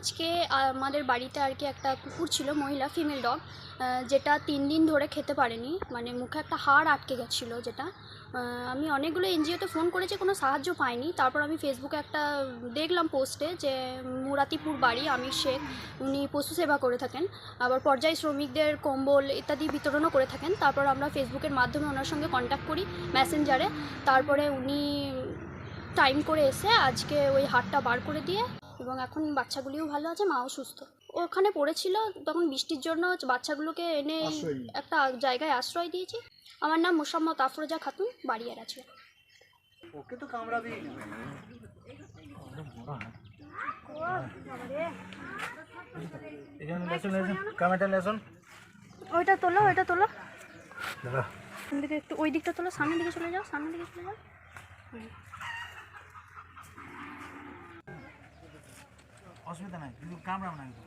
আজকে আমাদের বাড়িতে আর কি একটা কুকুর ছিল, মহিলা ফিমেল ডগ যেটা তিন দিন ধরে খেতে পারেনি। মানে মুখে একটা হাড় আটকে গেছিল যেটা। আমি অনেকগুলো এনজিওতে ফোন করেছি, কোনো সাহায্য পাইনি। তারপর আমি ফেসবুকে একটা দেখলাম পোস্টে যে, মুরাতিপুর বাড়ি, আমির শেখ, উনি পশু সেবা করে থাকেন। আবার পর্যায় শ্রমিকদের কম্বল ইত্যাদি বিতরণও করে থাকেন। তারপর আমরা ফেসবুকের মাধ্যমে ওনার সঙ্গে কন্ট্যাক্ট করি মেসেঞ্জারে তারপরে উনি টাইম করে এসে আজকে ওই হাটটা বার করে দিয়ে এবং এখন বাচ্চাগুলিও ভালো আছে মাও সুস্থ। ওখানে পড়েছিল তখন বৃষ্টির জন্য বাচ্চাগুলোকে এনে একটা জায়গায় আশ্রয় দিয়েছি। আমার নাম মোসাম্মদ আফরোজা খাতুন বাড়িয়ার আছে। ওকে তো কামড়াবেই ওইটা তোলো ওইটা তোলো। দাদা একটু ওই দিকটা তোলো সামনের দিকে চলে যাও সামনের দিকে চলে যাও। অসুবিধা নাই কিন্তু কামড়াও না কিন্তু